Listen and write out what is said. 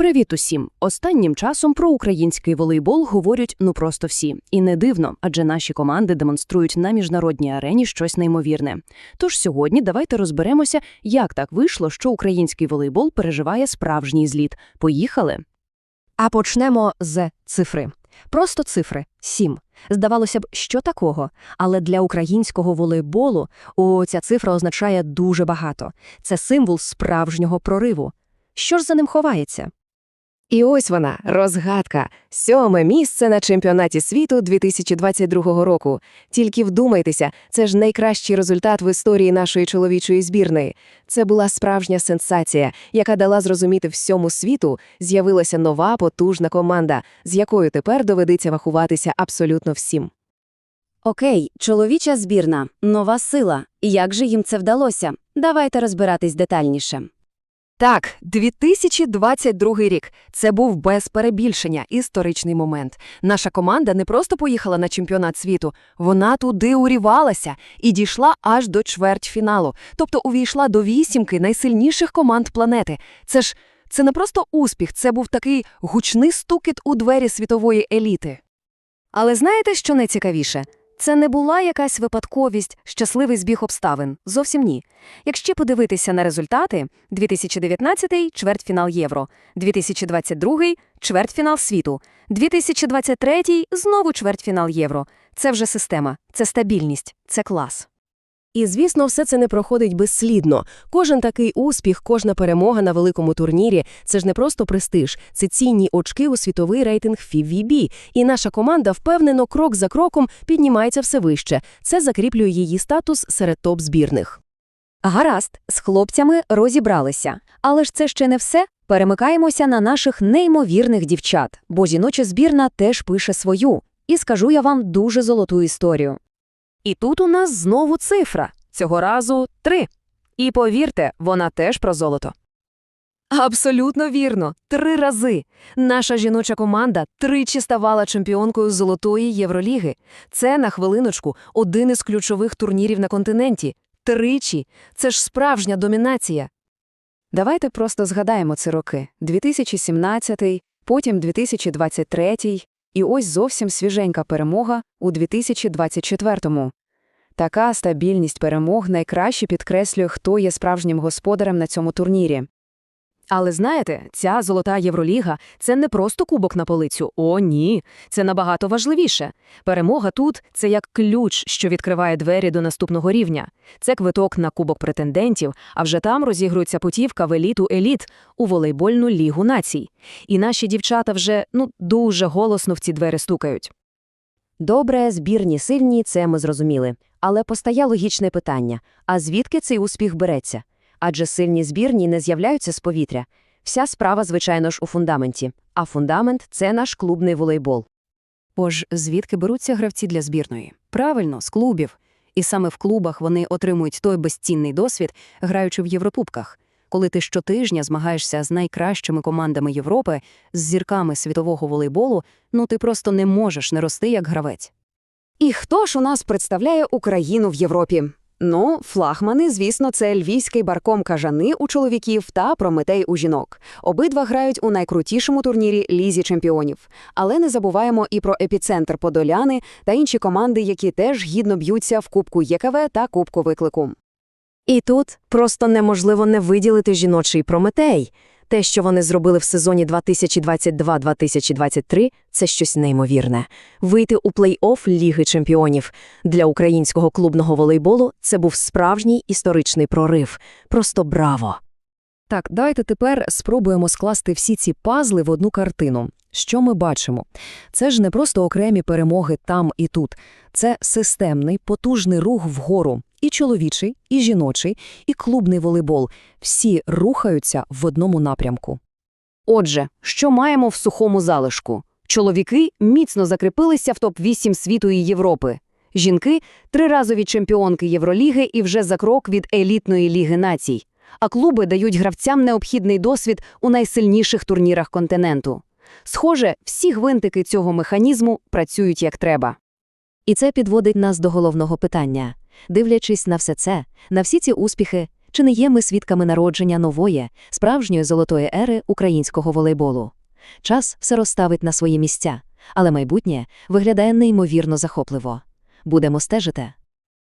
Привіт усім! Останнім часом про український волейбол говорять ну просто всі. І не дивно, адже наші команди демонструють на міжнародній арені щось неймовірне. Тож сьогодні давайте розберемося, як так вийшло, що український волейбол переживає справжній зліт. Поїхали! А почнемо з цифри. Просто цифри – сім. Здавалося б, що такого? Але для українського волейболу о, ця цифра означає дуже багато. Це символ справжнього прориву. Що ж за ним ховається? І ось вона, розгадка. Сьоме місце на чемпіонаті світу 2022 року. Тільки вдумайтеся, це ж найкращий результат в історії нашої чоловічої збірної. Це була справжня сенсація, яка дала зрозуміти всьому світу, з'явилася нова потужна команда, з якою тепер доведеться вахуватися абсолютно всім. Окей, чоловіча збірна, нова сила. Як же їм це вдалося? Давайте розбиратись детальніше. Так, 2022 рік. Це був без перебільшення історичний момент. Наша команда не просто поїхала на чемпіонат світу, вона туди урівалася і дійшла аж до чвертьфіналу, тобто увійшла до вісімки найсильніших команд планети. Це ж це не просто успіх, це був такий гучний стукіт у двері світової еліти. Але знаєте, що найцікавіше? Це не була якась випадковість, щасливий збіг обставин. Зовсім ні. Якщо подивитися на результати, 2019 – чвертьфінал Євро, 2022 – чвертьфінал світу, 2023 – знову чвертьфінал Євро. Це вже система, це стабільність, це клас. І, звісно, все це не проходить безслідно. Кожен такий успіх, кожна перемога на великому турнірі – це ж не просто престиж, це цінні очки у світовий рейтинг FIVB. І наша команда впевнено крок за кроком піднімається все вище. Це закріплює її статус серед топ-збірних. Гаразд, з хлопцями розібралися. Але ж це ще не все. Перемикаємося на наших неймовірних дівчат, бо жіноча збірна теж пише свою. І скажу я вам дуже золоту історію. І тут у нас знову цифра. Цього разу три. І повірте, вона теж про золото. Абсолютно вірно. Три рази. Наша жіноча команда тричі ставала чемпіонкою Золотої Євроліги. Це, на хвилиночку, один із ключових турнірів на континенті. Тричі. Це ж справжня домінація. Давайте просто згадаємо ці роки. 2017, потім 2023, і ось зовсім свіженька перемога у 2024-му. Така стабільність перемог найкраще підкреслює, хто є справжнім господарем на цьому турнірі. Але знаєте, ця золота Євроліга – це не просто кубок на полицю. О, ні. Це набагато важливіше. Перемога тут – це як ключ, що відкриває двері до наступного рівня. Це квиток на кубок претендентів, а вже там розігрується путівка в еліту еліт у волейбольну лігу націй. І наші дівчата вже, ну, дуже голосно в ці двері стукають. Добре, збірні сильні, це ми зрозуміли. Але постає логічне питання – а звідки цей успіх береться? Адже сильні збірні не з'являються з повітря. Вся справа, звичайно ж, у фундаменті. А фундамент – це наш клубний волейбол. Тож, звідки беруться гравці для збірної? Правильно, з клубів. І саме в клубах вони отримують той безцінний досвід, граючи в Єврокубках. Коли ти щотижня змагаєшся з найкращими командами Європи, з зірками світового волейболу, ну ти просто не можеш не рости як гравець. І хто ж у нас представляє Україну в Європі? Ну, флагмани, звісно, це львівський барком кажани у чоловіків та прометей у жінок. Обидва грають у найкрутішому турнірі Лізі чемпіонів. Але не забуваємо і про епіцентр Подоляни та інші команди, які теж гідно б'ються в Кубку ЄКВ та Кубку виклику. І тут просто неможливо не виділити жіночий Прометей. Те, що вони зробили в сезоні 2022-2023, це щось неймовірне. Вийти у плей-офф Ліги чемпіонів. Для українського клубного волейболу це був справжній історичний прорив. Просто браво! Так, давайте тепер спробуємо скласти всі ці пазли в одну картину. Що ми бачимо? Це ж не просто окремі перемоги там і тут. Це системний, потужний рух вгору. І чоловічий, і жіночий, і клубний волейбол. Всі рухаються в одному напрямку. Отже, що маємо в сухому залишку? Чоловіки міцно закріпилися в топ-8 світу і Європи. Жінки – триразові чемпіонки Євроліги і вже за крок від елітної ліги націй. А клуби дають гравцям необхідний досвід у найсильніших турнірах континенту. Схоже, всі гвинтики цього механізму працюють як треба. І це підводить нас до головного питання. Дивлячись на все це, на всі ці успіхи, Чи не є ми свідками народження нової, справжньої золотої ери українського волейболу? Час все розставить на свої місця, але майбутнє виглядає неймовірно захопливо. Будемо стежити.